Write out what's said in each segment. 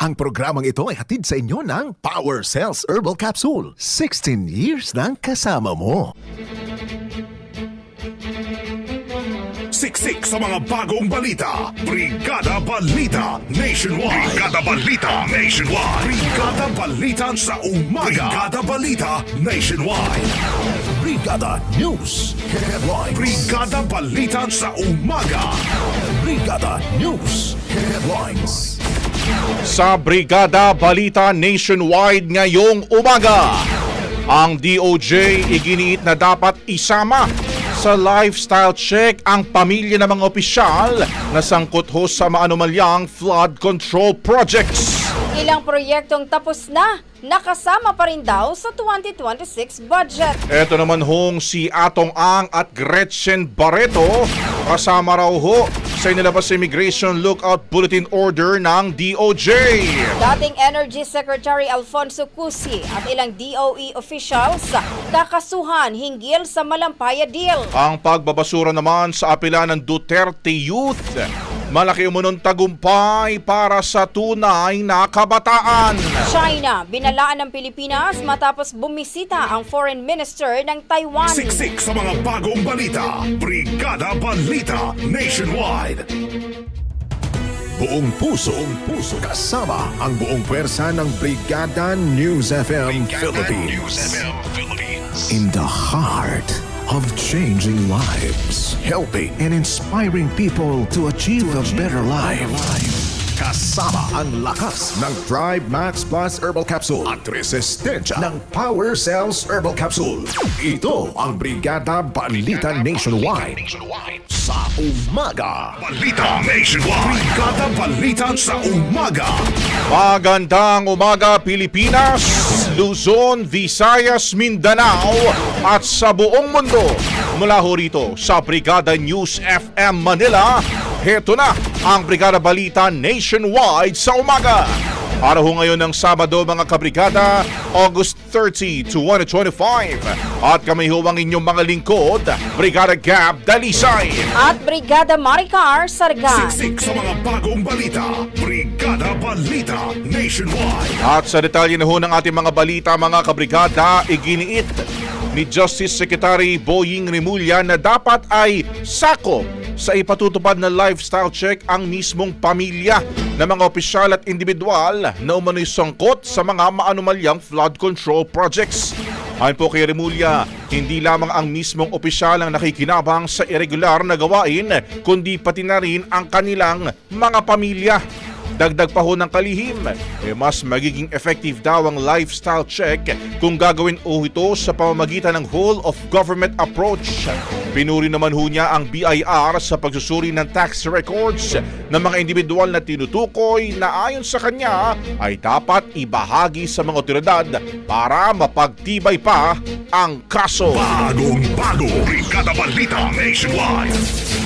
Ang programang ito ay hatid sa inyo ng Power Cells Herbal Capsule. 16 years ng kasama mo. Siksik sa mga bagong balita. Brigada Balita Nationwide. Brigada Balita Nationwide. Brigada Balita sa umaga. Brigada Balita Nationwide. Brigada News Headlines. Brigada Balita sa umaga. Brigada News Headlines. Sa Brigada Balita Nationwide ngayong umaga, ang DOJ iginiit na dapat isama sa lifestyle check ang pamilya ng mga opisyal na sangkot ho sa maanumalyang flood control projects. Ilang proyektong tapos na, nakasama pa rin daw sa 2026 budget. Ito naman hong si Atong Ang at Gretchen Barreto kasama raw ho sa inilabas sa Immigration Lookout Bulletin Order ng DOJ. Dating Energy Secretary Alfonso Cusi at ilang DOE officials kakasuhan hinggil sa Malampaya deal. Ang pagbabasura naman sa apela ng Duterte Youth. Malaki umunong tagumpay para sa tunay na kabataan. China, binalaan ng Pilipinas matapos bumisita ang Foreign Minister ng Taiwan. Siksik sa mga bagong balita. Brigada Balita Nationwide. Buong puso, buong puso kasama ang buong pwersa ng Brigada News FM Philippines. In the heart of changing lives, helping and inspiring people to achieve a better life. Kasama ang lakas ng Thrive Max Plus Herbal Capsule at resistensya ng Power Cells Herbal Capsule. Ito ang Brigada Balita Nationwide. Sa umaga. Balita Nationwide. Brigada Balita sa umaga. Magandang umaga Pilipinas, Luzon, Visayas, Mindanao at sa buong mundo. Mula ho rito sa Brigada News FM Manila, heto na ang Brigada Balita Nationwide sa umaga. Araw ho ngayon ng Sabado mga kabrigada, August 30, 2025. At kami ho ang inyong mga lingkod, Brigada Gab Dalisay. At Brigada Maricar Sargan. Siksik sa mga bagong balita. Brigada Balita Nationwide. At sa detalye na ho ng ating mga balita mga kabrigada, iginiit ni Justice Secretary Boying Rimulya na dapat ay sako sa ipatutupad na lifestyle check ang mismong pamilya ng mga opisyal at individual na umano'y sangkot sa mga maanumalyang flood control projects. Ayon po kay Remulla, hindi lamang ang mismong opisyal ang nakikinabang sa irregular na gawain, kundi pati na rin ang kanilang mga pamilya. Dagdag pa ho ng kalihim, eh mas magiging effective daw ang lifestyle check kung gagawin ho ito sa pamamagitan ng whole of government approach. Pinuri naman ho niya ang BIR sa pagsusuri ng tax records ng mga individual na tinutukoy na ayon sa kanya ay dapat ibahagi sa mga otoridad para mapagtibay pa ang kaso. Bagong bago, Brigada Balita Nationwide.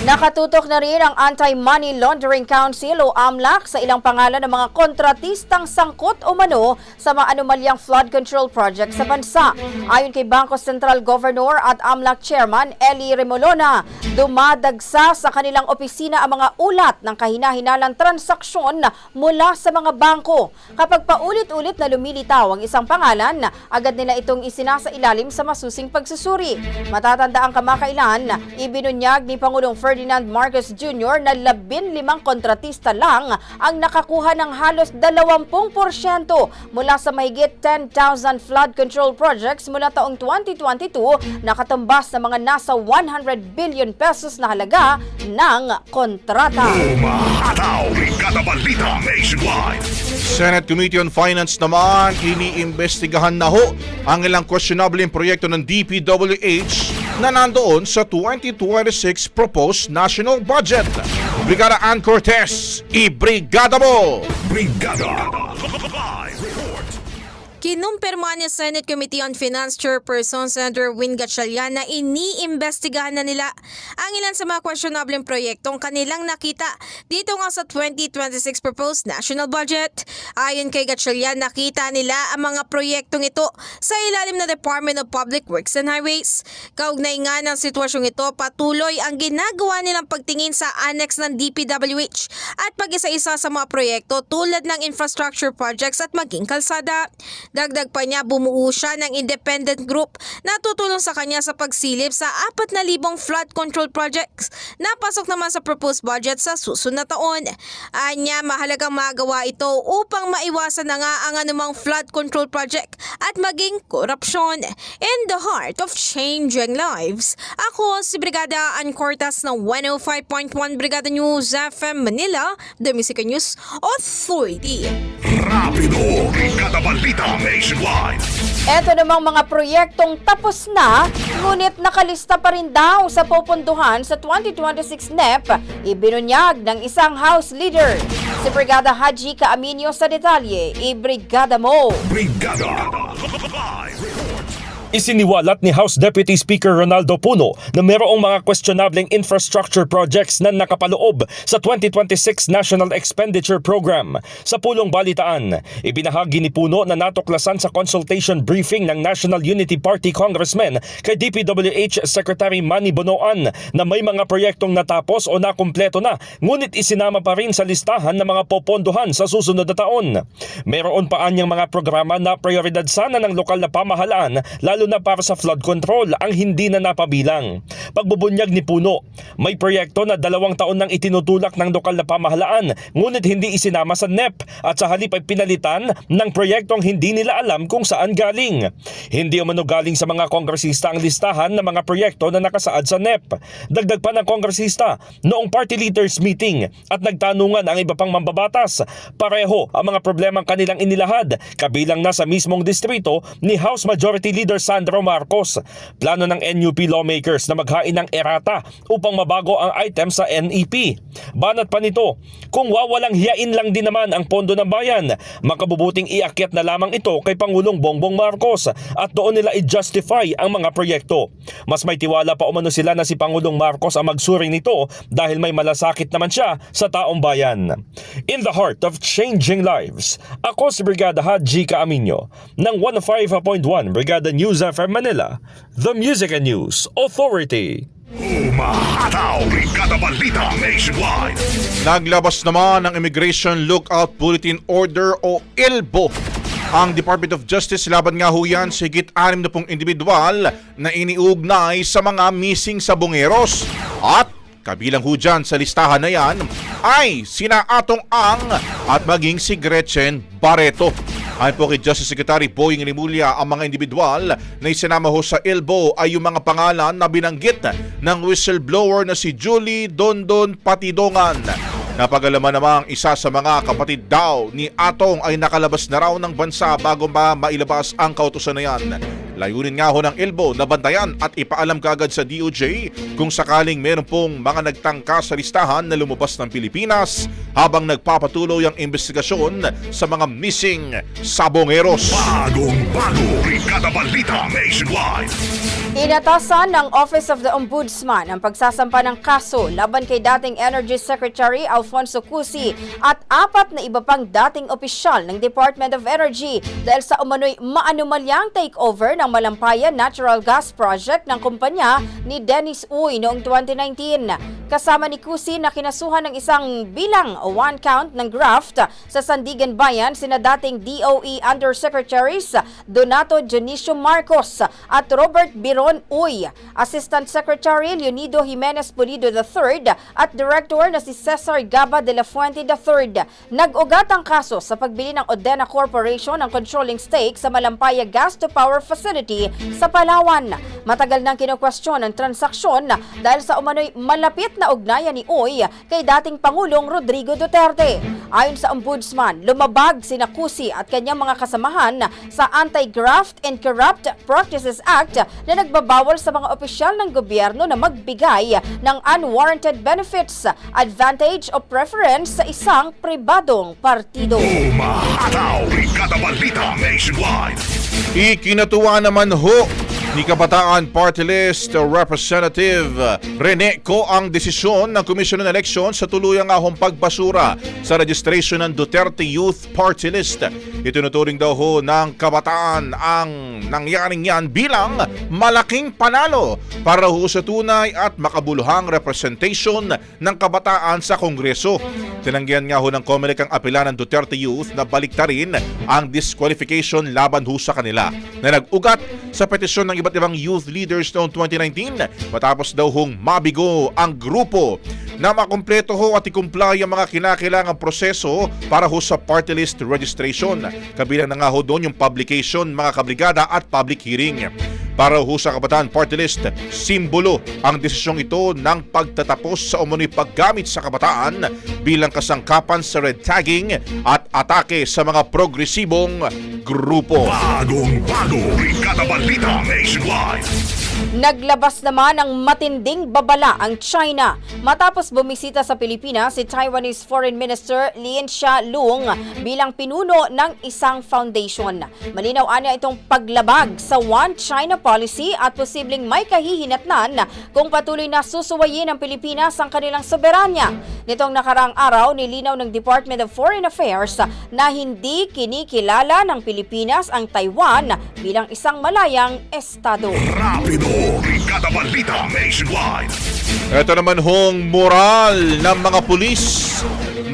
Nakatutok na rin ang Anti-Money Laundering Council o AMLAC sa ilang pangalan ng mga kontratistang sangkot o mano sa mga anomalyang flood control project sa bansa. Ayon kay Bangko Central Governor at AMLAC Chairman Eli Remolona, dumadagsa sa kanilang opisina ang mga ulat ng kahina-hinalang transaksyon mula sa mga bangko. Kapag paulit-ulit na lumilitaw ang isang pangalan, agad nila itong isinasa ilalim sa masusing pagsusuri. Matatanda ang kamakailan, ibinunyag ni Pangulong Ferdinand Marcos Jr. na 15 kontratista lang ang nakakuha ng halos 20% mula sa mahigit 10,000 flood control projects mula taong 2022 nakatumbas sa mga nasa 100 billion pesos na halaga ng kontrata. Umahataw, Balita Nationwide. Senate Committee on Finance naman, iniimbestigahan na ho ang ilang questionable proyekto ng DPWH na nandoon sa 2026 proposed national budget. Brigada Ann Cortez, ibrigada mo! Brigada Live. Kinumpirma ni Senate Committee on Finance Chairperson Senator Win Gatchalian na iniimbestigahan na nila ang ilan sa mga questionable proyektong kanilang nakita dito nga sa 2026 proposed national budget. Ayon kay Gatchalian, nakita nila ang mga proyektong ito sa ilalim ng Department of Public Works and Highways. Kaugnay nga ng sitwasyong ito, patuloy ang ginagawa nilang pagtingin sa annex ng DPWH at pag-isa-isa sa mga proyekto tulad ng infrastructure projects at maging kalsada. Dagdag pa niya, bumuo siya ng independent group na tutulong sa kanya sa pagsilip sa 4,000 flood control projects na pasok naman sa proposed budget sa susunod na taon. Anya, mahalagang magawa ito upang maiwasan na nga ang anumang flood control project at maging korupsyon. In the heart of changing lives, ako si Brigada Ancortas ng 105.1 Brigada News FM Manila, The Music News Authority. Rapido, Brigada Balita Nationwide. Ito namang mga proyektong tapos na, ngunit nakalista pa rin daw sa pupunduhan sa 2026 NEP, ibinunyag ng isang House Leader. Si Brigada Haji Kaaminyo sa detalye, ibrigada mo! Brigada Live. Isiniwalat ni House Deputy Speaker Ronaldo Puno na mayroong mga questionableng infrastructure projects na nakapaloob sa 2026 National Expenditure Program. Sa pulong balitaan, ibinahagi ni Puno na natuklasan sa consultation briefing ng National Unity Party Congressman kay DPWH Secretary Manny Bonoan na may mga proyektong natapos o nakumpleto na ngunit isinama pa rin sa listahan ng mga popondohan sa susunod na taon. Mayroon pa anyang mga programa na prioridad sana ng lokal na pamahalaan lalo na para sa flood control ang hindi na napabilang. Pagbubunyag ni Puno, may proyekto na dalawang taon nang itinutulak ng lokal na pamahalaan ngunit hindi isinama sa NEP at sa halip ay pinalitan ng proyektong hindi nila alam kung saan galing. Hindi umano galing sa mga kongresista ang listahan ng mga proyekto na nakasaad sa NEP. Dagdag pa ng kongresista, noong party leaders meeting at nagtanungan ang iba pang mambabatas, pareho ang mga problemang kanilang inilahad kabilang na sa mismong distrito ni House Majority Leader Sandro Marcos. Plano ng NUP lawmakers na maghain ng erata upang mabago ang item sa NEP. Banat pa nito, kung wawalang hiyain lang din naman ang pondo ng bayan, makabubuting iakyat na lamang ito kay Pangulong Bongbong Marcos at doon nila i-justify ang mga proyekto. Mas may tiwala pa umano sila na si Pangulong Marcos ang magsuri nito dahil may malasakit naman siya sa taong bayan. In the heart of changing lives, ako si Brigada Haji Kaaminyo ng 105.1 Brigada News FM Manila, The Music and News Authority. Umahataw, Brigada Balita Nationwide. Naglabas naman ng Immigration Lookout Bulletin Order o ILBO ang Department of Justice laban nga ho yan sa higit 60 individual na iniugnay sa mga missing sa Bungeros. At kabilang ho sa listahan na yan ay sina Atong Ang at maging si Gretchen Barreto. Ayon po kay Justice Secretary Boying Rimulya, ang mga individual na isinama ho sa ILBO ay yung mga pangalan na binanggit ng whistleblower na si Julie Dondon Patidongan. Napagalaman namang isa sa mga kapatid daw ni Atong ay nakalabas na raw ng bansa bago ba mailabas ang kautusan na yan. Layunin nga ho ng Ilbo na bantayan at ipaalam kagad sa DOJ kung sakaling meron pong mga nagtangka sa listahan na lumabas ng Pilipinas habang nagpapatuloy ang investigasyon sa mga missing sabongeros. Bagong bago, Brigada Balita Nationwide. Inatasan ng Office of the Ombudsman ang pagsasampa ng kaso laban kay dating Energy Secretary Alfonso Cusi at apat na iba pang dating opisyal ng Department of Energy dahil sa umano'y maanumalyang takeover ng Malampayan Natural Gas Project ng kumpanya ni Dennis Uy noong 2019. Kasama ni Cusi na kinasuhan ng isang bilang one count ng graft sa Sandigan Bayan sina dating DOE Undersecretaries Donato Dionisio Marcos at Robert Biron Uy, Assistant Secretary Leonido Jimenez Pulido III at Director na si Cesar Gaba de la Fuente III. Nag-ugat ang kaso sa pagbili ng Odena Corporation ng controlling stake sa Malampaya Gas to Power Facility sa Palawan. Matagal nang kinukwestiyon ang transaksyon dahil sa umano'y malapit na ugnayan ni Uy kay dating Pangulong Rodrigo Duterte. Ayon sa Ombudsman, lumabag sina Cusi at kanyang mga kasamahan sa Anti-Graft and Corrupt Practices Act na nagbabawal sa mga opisyal ng gobyerno na magbigay ng unwarranted benefits, advantage o preference sa isang pribadong partido. Umahataw, Brigada Balita Nationwide. Ikinatuwa naman ho ni Kabataan Party List Representative Rene Co ang desisyon ng Commission on Elections sa tuluyang ahong pagbasura sa registration ng Duterte Youth Party List. Itinuturing daw ho ng kabataan ang nangyaring yan bilang malaking panalo para ho sa tunay at makabuluhang representation ng kabataan sa Kongreso. Tinanggihan nga ho ng COMELEC ang apela ng Duterte Youth na baliktarin ang disqualification laban ho sa kanila na nag-ugat sa petisyon ng iba't ibang youth leaders noong 2019 matapos daw hong mabigo ang grupo na makumpleto ho at ikumply ang mga kinakailangang proseso para ho sa party list registration. Kabilang na nga ho doon yung publication, mga kabrigada at public hearing. Para ho sa Kabataan Party List, simbolo ang desisyong ito ng pagtatapos sa umano'y paggamit sa kabataan bilang kasangkapan sa red tagging at atake sa mga progresibong grupo. Bagong bago, Balita Nationwide. Naglabas naman ng matinding babala ang China matapos bumisita sa Pilipinas si Taiwanese Foreign Minister Lin Xia-lung bilang pinuno ng isang foundation. Malinaw anya itong paglabag sa One China policy at posibleng may kahihinatnan kung patuloy na susuwayin ng Pilipinas ang kanilang soberanya. Nitong nakaraang araw, nilinaw ng Department of Foreign Affairs na hindi kinikilala ng Pilipinas ang Taiwan bilang isang malayang estado. Rapido, Brigada Balita Nationwide. Ito naman hong moral ng mga pulis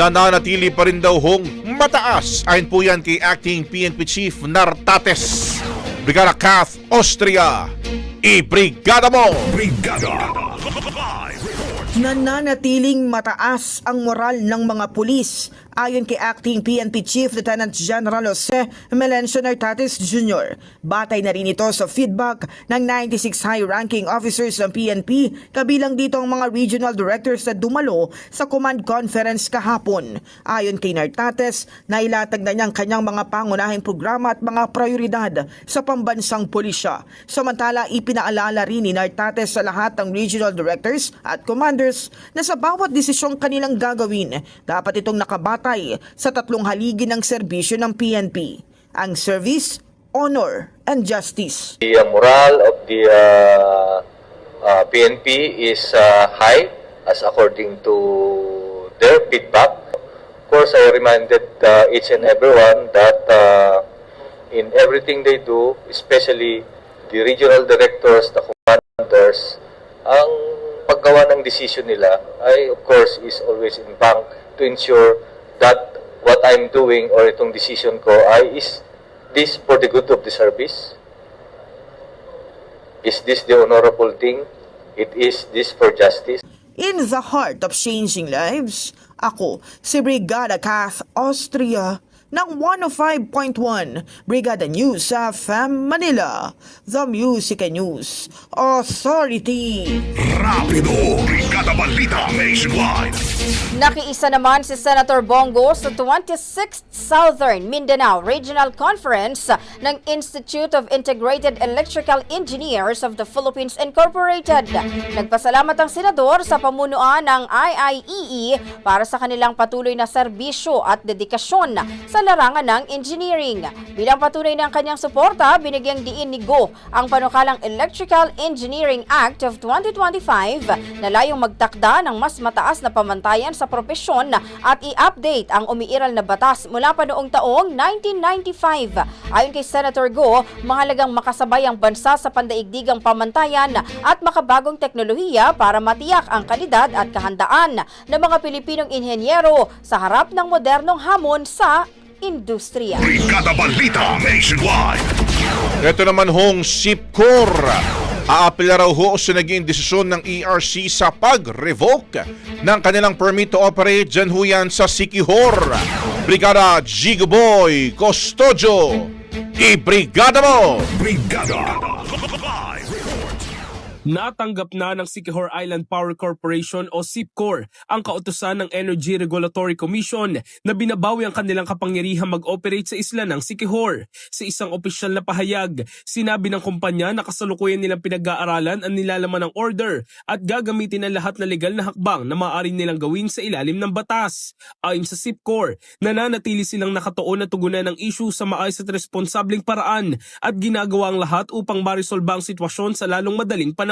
nananatili pa rin daw hong mataas. Ayon po yan kay Acting PNP Chief Nartates. Brigada Kath Austria. I-brigada mo! Brigada. Nananatiling mataas ang moral ng mga pulis ayon kay Acting PNP Chief Lieutenant General Jose Melencio Nartates Jr. Batay na rin ito sa feedback ng 96 high-ranking officers ng PNP kabilang dito ang mga regional directors na dumalo sa command conference kahapon. Ayon kay Nartates, nailatag na niyang kanyang mga pangunahing programa at mga prioridad sa pambansang pulisya. Samantala, ipinaalala rin ni Nartates sa lahat ng regional directors at commanders na sa bawat desisyong kanilang gagawin, dapat itong nakabatay sa tatlong haligi ng serbisyo ng PNP. Ang service, honor, and justice. The uh, morale of the uh, uh, PNP is uh, high as according to their feedback. Of course, I reminded uh, each and everyone that uh, in everything they do, especially the regional directors, the commanders, ang paggawa ng decision nila ay of course is always in bank to ensure that what I'm doing or itong decision ko ay is this for the good of the service? Is this the honorable thing? It is this for justice? In the heart of changing lives, ako, si Brigada Kath Austria ng 105.1 Brigada News sa FM Manila, The Music and News Authority. Rapido! Brigada Balita Nationwide! Nakiisa naman si Senator Bongo sa 26th Southern Mindanao Regional Conference ng Institute of Integrated Electrical Engineers of the Philippines Incorporated. Nagpasalamat ang senador sa pamunuan ng IIEE para sa kanilang patuloy na serbisyo at dedikasyon sa larangan ng engineering. Bilang patunay ng kanyang suporta, binigyang diin ni Go ang panukalang Electrical Engineering Act of 2025 na layong magtakda ng mas mataas na pamantayan sa propesyon at i-update ang umiiral na batas mula pa noong taong 1995. Ayon kay Senator Go, mahalagang makasabay ang bansa sa pandaigdigang pamantayan at makabagong teknolohiya para matiyak ang kalidad at kahandaan ng mga Pilipinong inhenyero sa harap ng modernong hamon sa industriya. Brigada Balita Nationwide! Ito naman hong SIPCOR. Aapela raw ho sa naging desisyon ng ERC sa pag-revoke ng kanilang permit to operate dyan ho yan sa Sikihor. Brigada Gigoboy Custodio. I-brigada mo! Brigada! Natanggap na ng Siquijor Island Power Corporation o SIPCOR ang kautusan ng Energy Regulatory Commission na binabawi ang kanilang kapangyarihang mag-operate sa isla ng Siquijor. Sa isang opisyal na pahayag, sinabi ng kumpanya na kasalukuyan nilang pinag-aaralan ang nilalaman ng order at gagamitin ang lahat na legal na hakbang na maaari nilang gawin sa ilalim ng batas. Ayon sa SIPCOR, nananatili silang nakatuon na tugunan ng issue sa maayos at responsableng paraan at ginagawa ang lahat upang marisolba ang sitwasyon sa lalong madaling panahon.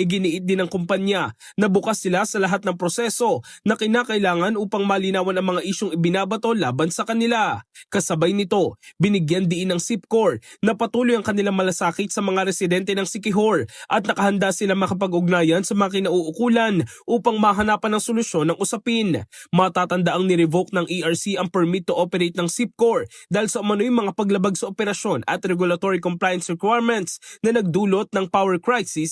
Iginiit din ng kumpanya na bukas sila sa lahat ng proseso na kinakailangan upang malinawan ang mga isyong ibinabato laban sa kanila. Kasabay nito, binigyan diin ng SIPCOR na patuloy ang kanilang malasakit sa mga residente ng Sikihor at nakahanda sila makapag-ugnayan sa mga kinauukulan upang mahanapan ng solusyon ng usapin. Matatanda ang nirevoke ng ERC ang permit to operate ng SIPCOR dahil sa umano'y mga paglabag sa operasyon at regulatory compliance requirements na nagdulot ng power crisis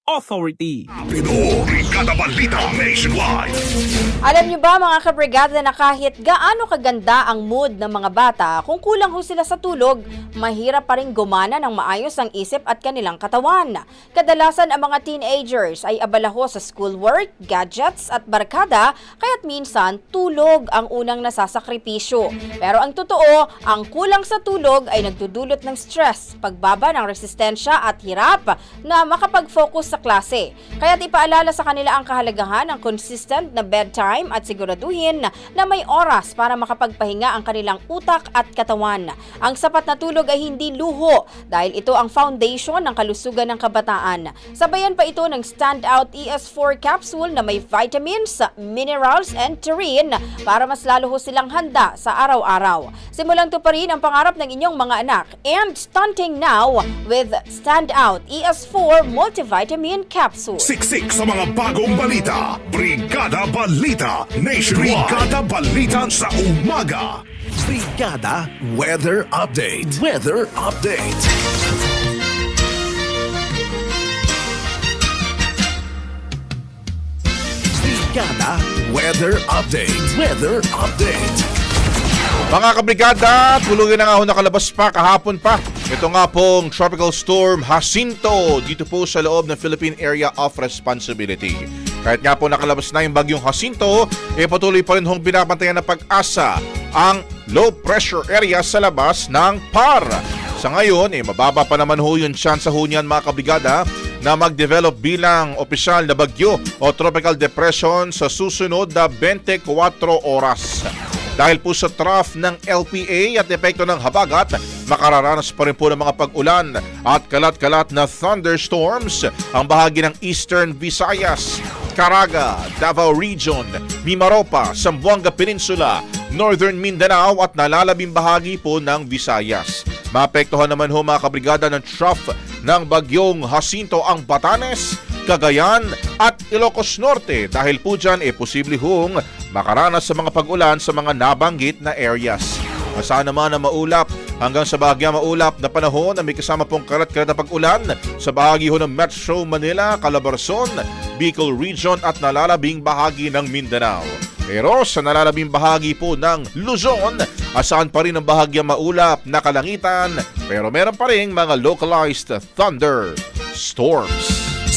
Authority. Alam niyo ba mga kabrigada na kahit gaano kaganda ang mood ng mga bata, kung kulang ho sila sa tulog, mahirap pa rin gumana ng maayos ang isip at kanilang katawan. Kadalasan ang mga teenagers ay abala ho sa schoolwork, gadgets at barkada, kaya't minsan tulog ang unang nasasakripisyo. Pero ang totoo, ang kulang sa tulog ay nagdudulot ng stress, pagbaba ng resistensya at hirap na makapag-focus sa klase. Kaya't ipaalala sa kanila ang kahalagahan ng consistent na bedtime at siguraduhin na may oras para makapagpahinga ang kanilang utak at katawan. Ang sapat na tulog ay hindi luho dahil ito ang foundation ng kalusugan ng kabataan. Sabayan pa ito ng Standout ES4 capsule na may vitamins, minerals, and taurine para mas lalo ho silang handa sa araw-araw. Simulang to pa rin ang pangarap ng inyong mga anak. And stunting now with Standout ES4 multivitamin capsule. Siksik sa mga bagong balita. Brigada Balita Nationwide. Brigada Balita sa umaga. Brigada Weather Update. Weather Update. Brigada Weather Update. Weather Update. Mga kabrigada, tuluyan na nga ho nakalabas pa kahapon pa. Ito nga pong Tropical Storm Jacinto dito po sa loob ng Philippine Area of Responsibility. Kahit nga po nakalabas na yung bagyong Jacinto, eh patuloy pa rin hong binabantayan na pag-asa ang low pressure area sa labas ng PAR. Sa ngayon, eh, mababa pa naman ho yung chance ho niyan mga kabrigada na mag-develop bilang opisyal na bagyo o tropical depression sa susunod na 24 oras. Dahil po sa trough ng LPA at epekto ng habagat, makararanas pa rin po ng mga pag-ulan at kalat-kalat na thunderstorms ang bahagi ng Eastern Visayas, Caraga, Davao Region, Mimaropa, Zamboanga Peninsula, Northern Mindanao at nalalabing bahagi po ng Visayas. Maapektuhan naman ho mga kabrigada ng trough ng bagyong Jacinto ang Batanes, Cagayan at Ilocos Norte dahil po dyan e posible hong makaranas sa mga pag-ulan sa mga nabanggit na areas. Asahan naman na maulap hanggang sa bahagya maulap na panahon na may kasama pong karat-karat na pag-ulan sa bahagi ho ng Metro Manila, Calabarzon, Bicol Region at nalalabing bahagi ng Mindanao. Pero sa nalalabing bahagi po ng Luzon, asahan pa rin ang bahagya maulap na kalangitan pero meron pa rin mga localized thunder storms.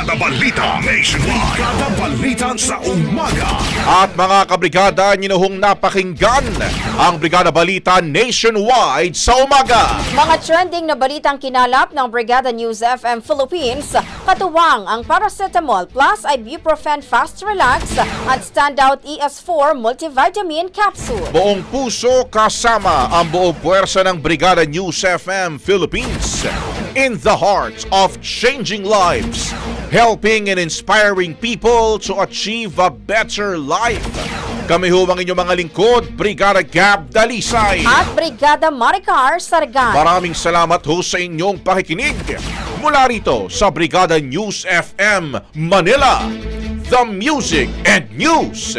Brigada Balita Nationwide. Brigada Balita sa umaga. At mga kabrigada, ninuhong napakinggan ang Brigada Balita Nationwide sa umaga. Mga trending na balitang kinalap ng Brigada News FM Philippines, katuwang ang Paracetamol Plus Ibuprofen Fast Relax at Standout ES4 Multivitamin Capsule. Buong puso kasama ang buong puwersa ng Brigada News FM Philippines in the heart of changing lives, helping and inspiring people to achieve a better life. Kami ho ang inyong mga lingkod, Brigada Gab Dalisay. At Brigada Maricar Sargan. Maraming salamat ho sa inyong pakikinig. Mula rito sa Brigada News FM Manila, the Music and News